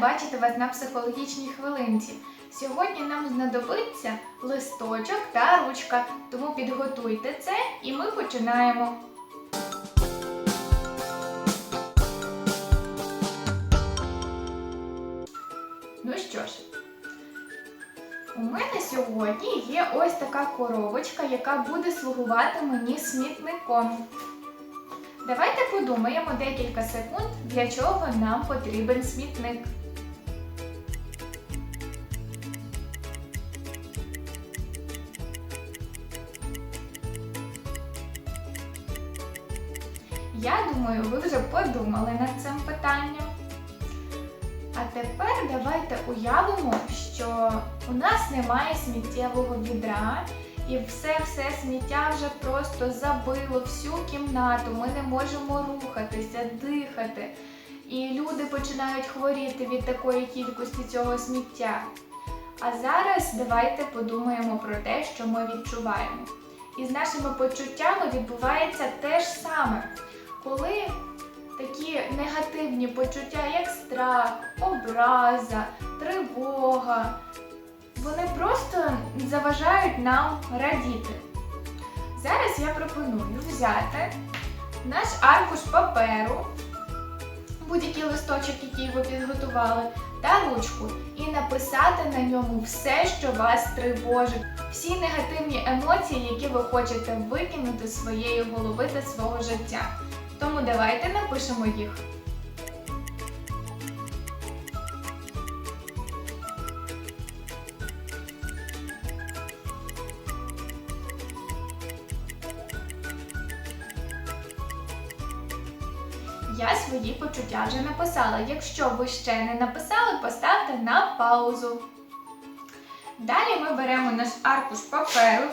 бачити вас на психологічній хвилинці. Сьогодні нам знадобиться листочок та ручка, тому підготуйте це і ми починаємо. Ну що ж, у мене сьогодні є ось така коробочка, яка буде слугувати мені смітником. Давайте подумаємо декілька секунд, для чого нам потрібен смітник. Я думаю, ви вже подумали над цим питанням. А тепер давайте уявимо, що у нас немає сміттєвого відра, і все-все сміття вже просто забило всю кімнату. Ми не можемо рухатися, дихати. І люди починають хворіти від такої кількості цього сміття. А зараз давайте подумаємо про те, що ми відчуваємо. І з нашими почуттями відбувається те ж саме, коли такі негативні почуття, як страх, образа, тривога, вони просто заважають нам радіти. Зараз я пропоную взяти наш аркуш паперу, будь-який листочок, який ви підготували, та ручку, і написати на ньому все, що вас тривожить, всі негативні емоції, які ви хочете викинути з своєї голови та свого життя. Тому давайте напишемо їх. Я свої почуття вже написала. Якщо ви ще не написали, поставте на паузу. Далі ми беремо наш аркуш паперу,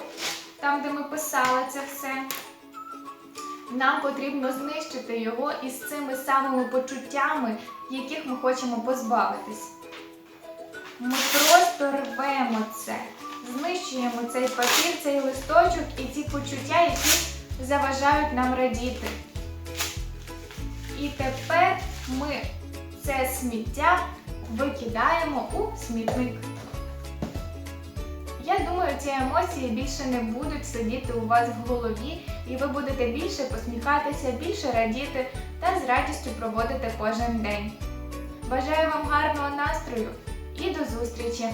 там, де ми писали це все. Нам потрібно знищити його із цими самими почуттями, яких ми хочемо позбавитись. Ми просто рвемо це, знищуємо цей папір, цей листочок і ці почуття, які заважають нам радіти. І тепер ми це сміття викидаємо у смітник. Я думаю, ці емоції більше не будуть сидіти у вас в голові, і ви будете більше посміхатися, більше радіти та з радістю проводити кожен день. Бажаю вам гарного настрою і до зустрічі!